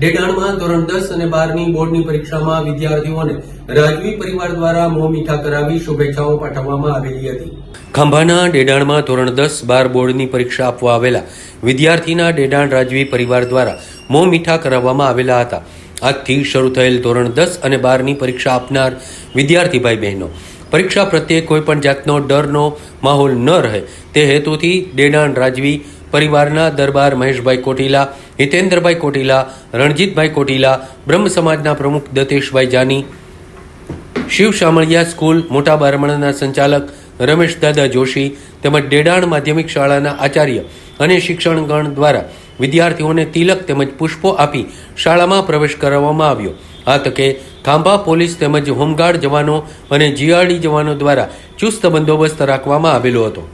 ડેડાણમાં ધોરણ દસ અને બારની બોર્ડની પરીક્ષામાં વિદ્યાર્થીઓને રાજવી પરિવાર દ્વારા મોં મીઠા કરાવી શુભેચ્છાઓ પાઠવવામાં આવેલી હતી. ખંભાના ડેડાણમાં ધોરણ દસ બાર બોર્ડની પરીક્ષા આપવા આવેલા વિદ્યાર્થીના ડેડાણ રાજવી પરિવાર દ્વારા મોં મીઠા કરાવવામાં આવેલા હતા. આજથી શરૂ થયેલ ધોરણ દસ અને બારની પરીક્ષા આપનાર વિદ્યાર્થી ભાઈ બહેનો પરીક્ષા પ્રત્યે કોઈપણ જાતનો ડરનો માહોલ ન રહે. તે હેતુથી ડેડાણ રાજવી પરિવારના દરબાર મહેશભાઈ કોટીલા, હિતેન્દ્રભાઈ કોટીલા, રણજીતભાઈ કોટીલા, બ્રહ્મ સમાજના પ્રમુખ દતેશભાઈ જાની, શિવ શામળિયા સ્કૂલ મોટા બારમણના સંચાલક રમેશ દાદા જોશી તેમજ ડેડાણ માધ્યમિક શાળાના આચાર્ય અને શિક્ષણગણ દ્વારા વિદ્યાર્થીઓને તિલક તેમજ પુષ્પો આપી શાળામાં પ્રવેશ કરાવવામાં આવ્યો. આ તકે ખાંભા પોલીસ તેમજ હોમગાર્ડ જવાનો અને જીઆરડી જવાનો દ્વારા ચુસ્ત બંદોબસ્ત રાખવામાં આવેલો હતો.